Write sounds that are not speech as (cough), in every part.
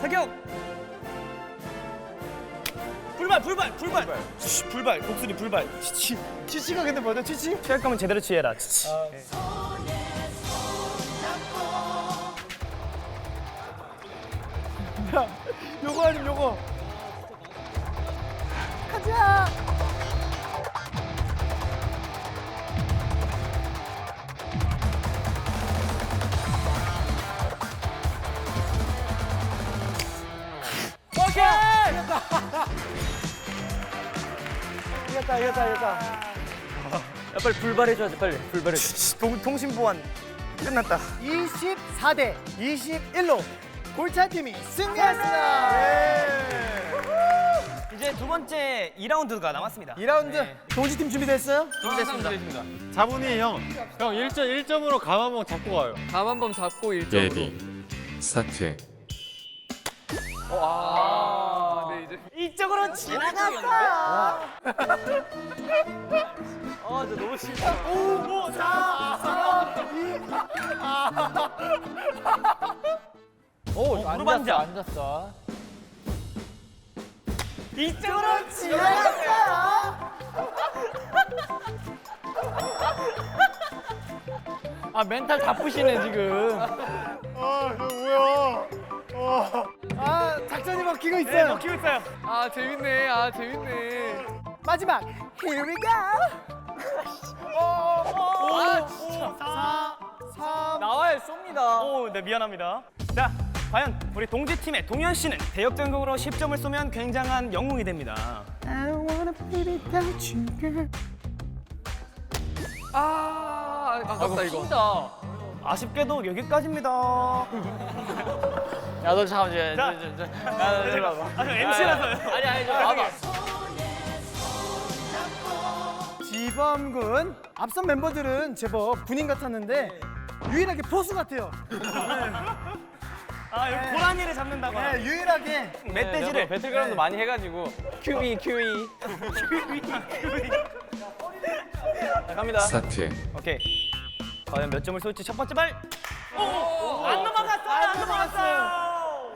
사격. 불발 불발 불발. 치, 불발 목소리 불발. 치치. 치치가 근데 뭐죠 치치? 취할 거면 제대로 취해라. 치치. 예. 야 요거 아님 요거 가자 이겼다 이겼다 이겼다 야 빨리 불발해줘야 돼 빨리 불발해줘. 동 통신 보안 끝났다. 24대 21로 골차팀이 승리했습니다 이제 두 번째 2라운드가 남았습니다. 2라운드 동지팀 준비됐어요? 준비됐습니다. 자본이 형. 형 1점 1점으로 감 한 번 잡고 가요. 감한번 잡고 1점으로. 레디 스타트 아, 네 이제 이쪽으로 지나갔어. 아, 저 너무 싫다. 오, 4, 3, 2, 오 무릎 앉아. 앉았어. 이쪽으로 지나갔어. 아 멘탈 다 푸시네 지금. 아, 형 뭐야? 아 작전이 먹히고 네, 있어요 먹히고 있어요. 아 재밌네. 아 재밌네. 마지막 Here we go 아 진짜. 4 3 나와야 쏩니다. 오, 네, 미안합니다. 자, 과연 우리 동지 팀의 동현 씨는 대역전극으로 10점을 쏘면 굉장한 영웅이 됩니다. I wanna be without you girl 아 아깝다 이거. 아쉽게도 여기까지입니다. (laughs) 야너 잠깐만 이제. 자. 야 들어 와봐. 아, 저 MC라서요. 아니 아니 좀 와봐. 지범군 앞선 멤버들은 제법 군인 같았는데 유일하게 포수 같아요 아, 여기 고라니를 잡는다거나. 네, 유일하게 멧돼지를. 배틀그라운드 많이 해가지고 QE QE. 자, 갑니다. 스타트 오케이. 과연 몇 점을 쏠지 첫 번째 발. 오, 오, 안 넘어갔어. 안 넘어갔어요.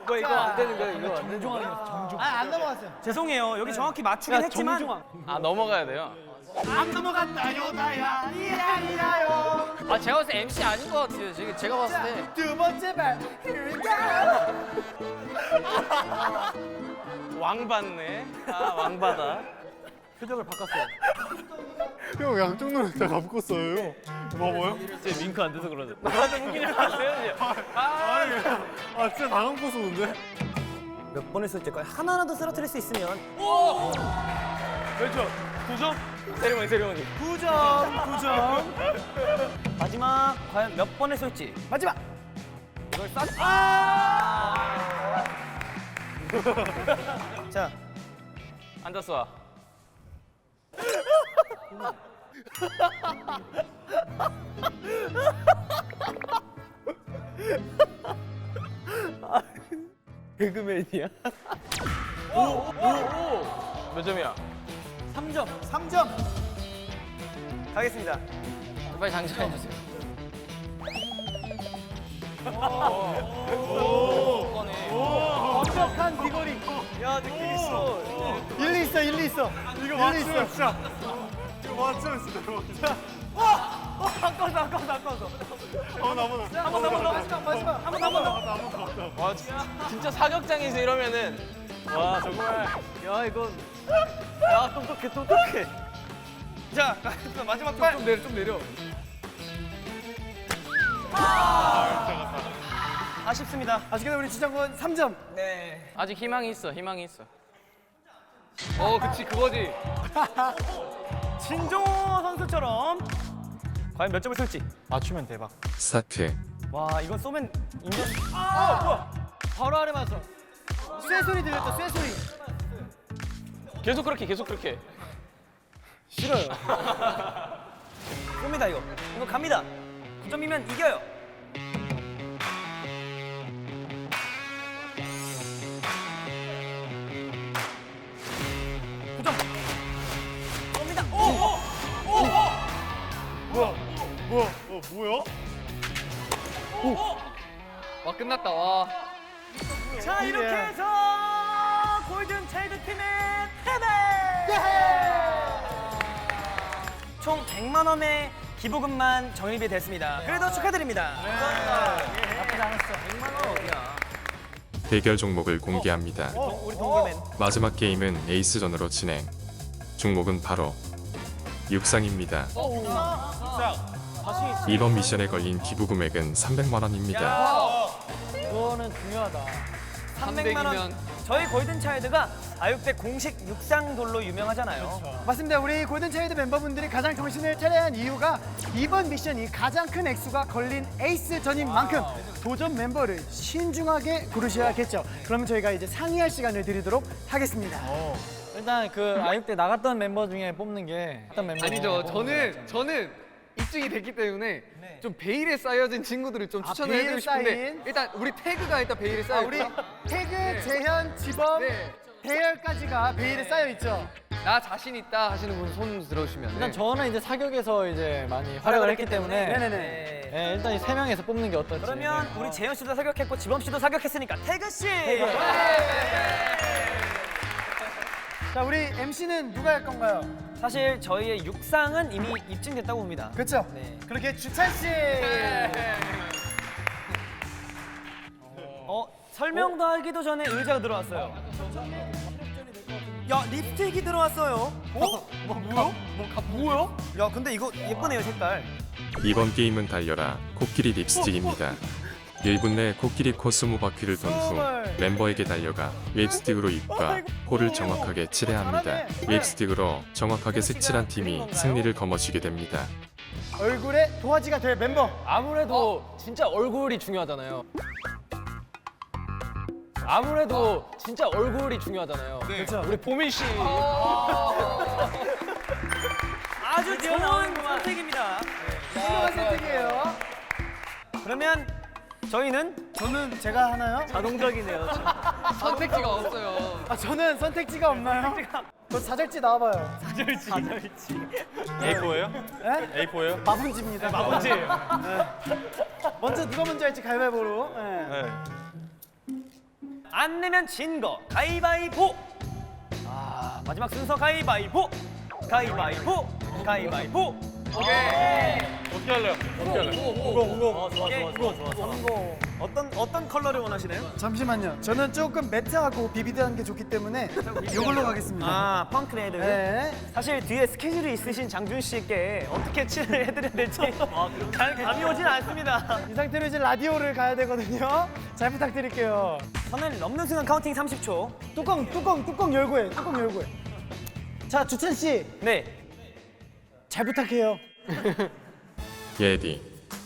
이거 이거 안 되는 거야 이거 안 되는 거야. 아안 넘어갔어요 죄송해요. 여기 정확히 맞추긴 했지만 아 넘어가야 돼요. 안 넘어갔다요 나야 이야이야요 아 제가 봤을 때 MC 아닌 것 같아요. 지금 제가 봤을 때. 두 번째 발 Here we go 왕 받네. 아, 왕 받아. 표정을 바꿨어요 형 양쪽 눈을 다 감고 써요. 뭐 뭐요? 제 윙크 안 돼서 그러죠. 나도 웃기지 마세요. 아, 아 진짜 다 감고 쏘는데? 몇 번을 쏠지 거야. 하나라도 쓰러뜨릴 수 있으면 그렇죠. 9점? 세리머니 세리머니. 9점 9점 마지막 과연 몇 번을 쏠지. 마지막 이걸 싹. 아! 자, 앉았어. (laughs) 개그맨이야. 오, 오, 오. 몇 점이야? 3점 3점 가겠습니다. 빨리 장전해 주세요. 완벽한 비거리 야, 느낌 있어. 일리 있어 일리 있어 이거 일리 맞추면 있어 진짜. 이거 맞추면 진짜. 아까워서, 아까워서, 아까워서. 어 나보다. 한번 더, 한번 더. 마지막 마지막 한번 더, 한번 더. 와, 진짜, 진짜 사격장에서 이러면은 와 정말 야, 이건. 야, 똑똑해, 똑똑해. 자. 마지막 발. 좀 내려 좀 내려. 아쉽습니다. 아쉽게도 우리 지정군 3점 네. 아직 희망이 있어, 희망이 있어. 어, 그치 그거지. (laughs) 진종호 선수처럼 과연 몇 점을 쏠지. 맞추면 대박. 스타트 와, 이건 쏘면 인정. 아, 뭐야? 바로 아래 맞아 쇠 소리 들렸다 쇠 소리 계속 그렇게, 계속 그렇게. 싫어요 (laughs) 쏩니다, 이거. 이거 갑니다. 9점이면 이겨요. 뭐야? 와 끝났다. 와. 자 이렇게 예. 해서 골든 차일드 팀의 패배! 총 100만 원의 기부금만 적립이 됐습니다. 그래도 축하드립니다. 나쁘지 않았어. 100만 원 어디야? 대결 종목을 공개합니다. 우리 동기맨. 마지막 게임은 에이스전으로 진행. 종목은 바로 육상입니다. 이번 미션에 걸린 기부 금액은 300만 원입니다. 이거는 중요하다. 300만 원. 저희 골든 차일드가 아육대 공식 육상돌로 유명하잖아요. 맞습니다. 우리 골든차일드 멤버분들이 가장 정신을 차려야 한 이유가 이번 미션이 가장 큰 액수가 걸린 에이스 전인 만큼 도전 멤버를 신중하게 고르셔야겠죠. 그러면 저희가 이제 상의할 시간을 드리도록 하겠습니다. 일단 그 아육대 나갔던 멤버 중에 뽑는 게 어떤 멤버 아니죠. 저는 저는 입증이 됐기 때문에 좀 베일에 쌓여진 친구들을 좀 추천을 베일에 해드리고 싶은데 쌓인? 일단 우리 태그가 일단 베일에 아, 쌓여 우리 있고 태그, 재현, 지범, 네. 대열까지가 베일에 쌓여 있죠. 나 자신 있다 하시는 분 손 들어주시면 일단 네. 저는 이제 사격에서 이제 많이 활약을 했기 때문에 네네네. 네, 일단 이 세 명에서 뽑는 게 어떨지 그러면 우리 재현 씨도 사격했고 지범 씨도 사격했으니까 태그 씨. 자, 우리 MC는 누가 할 건가요? 사실 저희의 육상은 이미 입증됐다고 봅니다. 그렇죠? 네. 그렇게 주찬 씨. 어 설명도 하기도 전에 의자가 들어왔어요. 야 립스틱이 들어왔어요. 어? 뭐 뭐야? 뭐가 뭐야? 야 근데 이거 예쁘네요 색깔. 이번 게임은 달려라 코끼리 립스틱입니다. 1분 내 코끼리 코스모 바퀴를 돈 후 멤버에게 달려가 웹스틱으로 입과 코를 정확하게 칠해야 합니다. 웹스틱으로 정확하게 색칠한 팀이 승리를 거머쥐게 됩니다. 얼굴에 도화지가 될 멤버. 아무래도 진짜 얼굴이 중요하잖아요. 아무래도 진짜 얼굴이 중요하잖아요. 그렇죠. 우리 보민 씨. (laughs) 아주 좋은 선택입니다. 훌륭한 선택이에요. 그러면 저희는 저는 제가 하나요? 자동적이네요. (laughs) 선택지가 없어요. 아, 저는 선택지가 없나요? 저 사절지 나와봐요. 사절지. 사절지. (laughs) A4예요? 네? A4예요? 마분지입니다. 마분지. 먼저 누가 먼저 할지 가위바위보로. 네. 네. 안 내면 진 거 가위바위보. 아 마지막 순서 가위바위보. 가위바위보. 가위바위보. 어떻게 할래요? 어떻게 할래요? 어, 좋아 좋아 좋아 좋아. 좋아. 어떤 어떤 컬러를 원하시나요? 잠시만요. 저는 조금 매트하고 비비드한 게 좋기 때문에 이걸로 가겠습니다. 아 펑크 레드. 네. 사실 뒤에 스케줄이 있으신 장준 씨께 어떻게 칠을 해드려야 될지 잘 감이 오진 않습니다. 이 상태로 이제 라디오를 가야 되거든요. 잘 부탁드릴게요. 선을 넘는 순간 카운팅 30초. 뚜껑, 뚜껑, 뚜껑 열고 해. 뚜껑 열고 해. 자, 주찬 씨, 네. 잘 부탁해요. 예디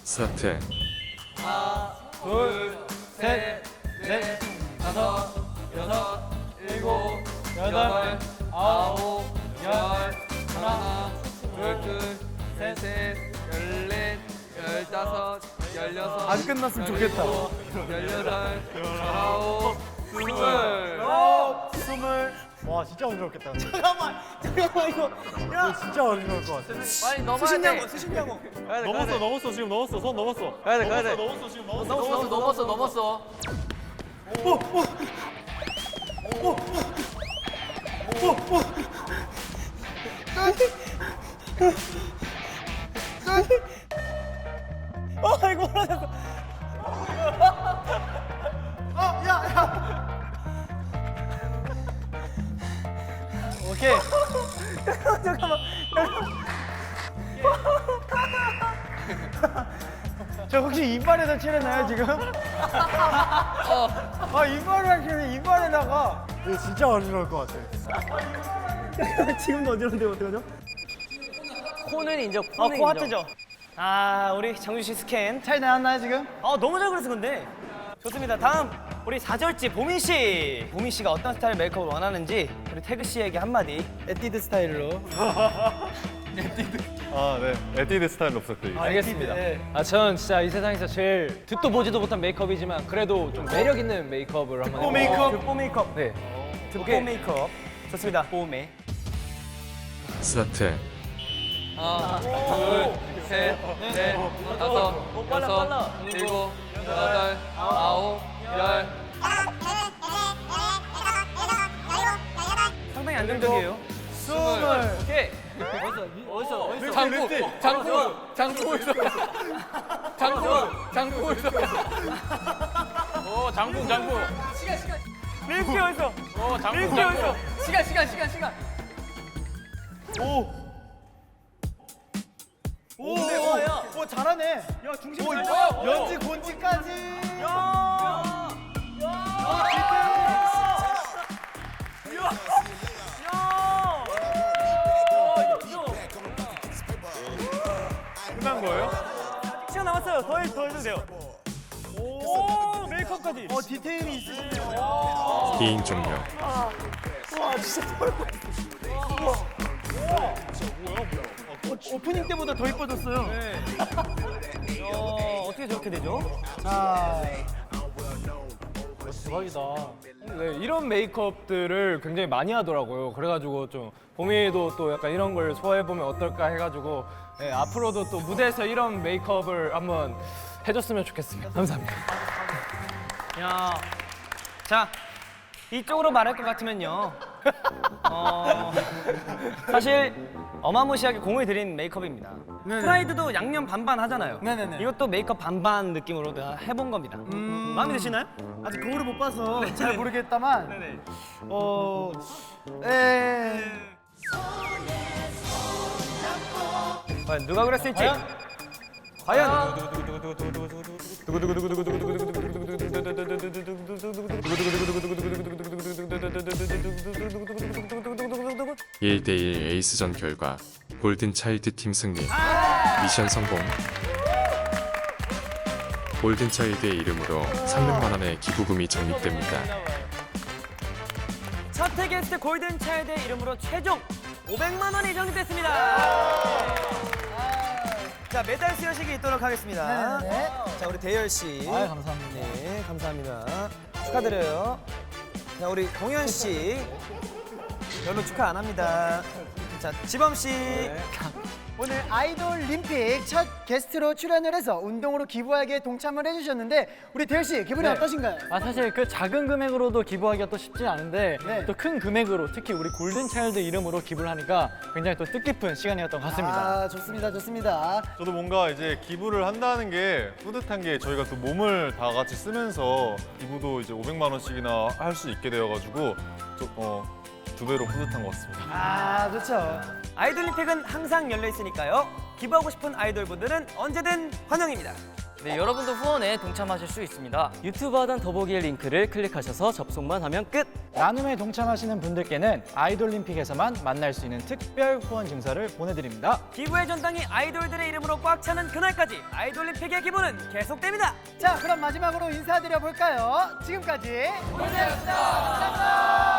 스타트 여덟, 아홉, 열, 하나, 열둘, 셋셋, 열넷, 열다섯, 열여섯. 안 끝났으면 좋겠다. 열여덟, 열아홉, 스물. 스물. 와 진짜 어지럽겠다. 잠깐만, 잠깐만 이거. 야, 진짜 어지러울 것 같아. 빨리 넘어야 돼. 수신냐고. 넘었어 넘었어 지금 넘었어 손 넘었어. 가야 돼, 가야 돼. 넘었어 지금 넘었어. 넘었어, 넘었어, 넘었어. 어, 이거 몰라졌어. 어, 야, 야. 오케이. 잠깐만. 저 혹시 이빨에다 칠했나요 지금? 아 이빨을 칠해 이빨에다가. 이거 진짜 어지러울 것 같아. 지금도 어지러운데 어떡하죠? 코는 인정, 아, 코는 코 인정. 하트죠. 아, 우리 장준 씨 스캔. 잘 나왔나요 지금? 아, 너무 잘 그렸어 근데. 좋습니다. 다음 우리 사절지 보민 씨. 보민 씨가 어떤 스타일 메이크업을 원하는지 우리 태그 씨에게 한마디. 에뛰드 스타일로. (laughs) 아 네. 에뛰드 스타일로 부탁드립니다. 알겠습니다. 아, 전 진짜 이 세상에서 제일 듣도 보지도 못한 메이크업이지만 그래도 좀 매력 있는 메이크업을 한번 뽀 해볼게요. 메이크업. 뽀 메이크업. 네. 뽀 메이크업. 좋습니다. 뽀메. 스타트 하나, 둘, 셋, 넷, 다섯, 여섯, 일곱, 여덟, 아홉, 어디서 장구, 장구, 장구에서, 장구, 장구에서. 오 장군 장군. 밀크 어디서? 오 밀크 장군. 어디서? 시간, 시간, 시간, 시간. 오, 오, 오, 잘하네. 야, 중심 어. 연지 곤지까지. 돼요. 오, 메이크업까지. 어, 디테일이 있으시네요. 게임 종료. 오프닝 때보다 더 이뻐졌어요. (laughs) 어, 어떻게 저렇게 되죠? 자, 대박이다. 네, 이런 메이크업들을 굉장히 많이 하더라고요. 그래가지고 좀 봄이도 또 약간 이런 걸 소화해보면 어떨까 해가지고 네, 앞으로도 또 무대에서 이런 메이크업을 한번 해줬으면 좋겠습니다. 감사합니다. 야, 자 이쪽으로 말할 것 같으면요. 어, 사실 어마무시하게 공을 들인 메이크업입니다. 프라이드도 양념 반반 하잖아요. 네네네. 이것도 메이크업 반반 느낌으로 다 해본 겁니다. 마음에 드시나요? 아직 거울을 못 봐서 잘 모르겠다만, 네네. 어, 에, 과연 누가 그랬을지. 과연? 일 1대1 에이스전 결과 골든 차일드 팀 승리. 미션 성공. 골든 차일드의 이름으로 300만 원의 기부금이 적립됩니다. 첫회 게스트 골든 차일드의 이름으로 최종 500만 원이 적립됐습니다. 자 메달 수여식이 있도록 하겠습니다. 네네네. 자 우리 대열 씨. 아 감사합니다. 네, 감사합니다. 축하드려요. 자, 우리 동현 씨. 별로 축하 안 합니다. 자, 지범 씨. 오늘 아이돌 림픽 첫 게스트로 출연을 해서 운동으로 기부하기에 동참을 해주셨는데 우리 대열 씨 기분이 네. 어떠신가요? 아 사실 그 작은 금액으로도 기부하기가 또 쉽지 않은데 네. 또 큰 금액으로 특히 우리 골든 차일드 이름으로 기부를 하니까 굉장히 또 뜻깊은 시간이었던 것 같습니다. 아 좋습니다, 좋습니다. 저도 뭔가 이제 기부를 한다는 게 뿌듯한 게 저희가 또 몸을 다 같이 쓰면서 기부도 이제 500만 원씩이나 할 수 있게 되어가지고 저, 어, 두 배로 뿌듯한 것 같습니다. 아 좋죠. 아이돌 림픽은 항상 열려 있으니까요. 기부하고 싶은 아이돌 분들은 언제든 환영입니다. 네, 여러분도 후원에 동참하실 수 있습니다. 유튜브 하단 더보기의 링크를 클릭하셔서 접속만 하면 끝! 나눔에 동참하시는 분들께는 아이돌림픽에서만 만날 수 있는 특별 후원 증서를 보내드립니다. 기부의 전당이 아이돌들의 이름으로 꽉 차는 그날까지 아이돌 림픽의 기부는 계속됩니다. 자 그럼 마지막으로 인사드려 볼까요? 지금까지 고생하셨습니다. 안녕.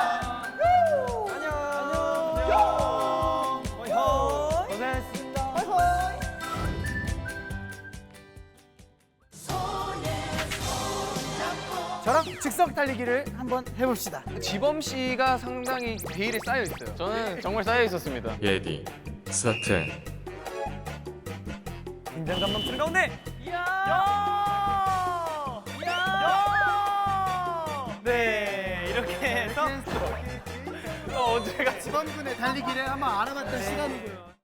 저랑 즉석 달리기를 한번 해봅시다. 지범 씨가 상당히 베일에 쌓여 있어요. 저는 정말 쌓여 있었습니다. 예디 스타트. 긴장감 넘치는 가운데. 야! 야! 네, 이렇게 해서 지범군의 달리기를 한번 알아봤던 시간이고요.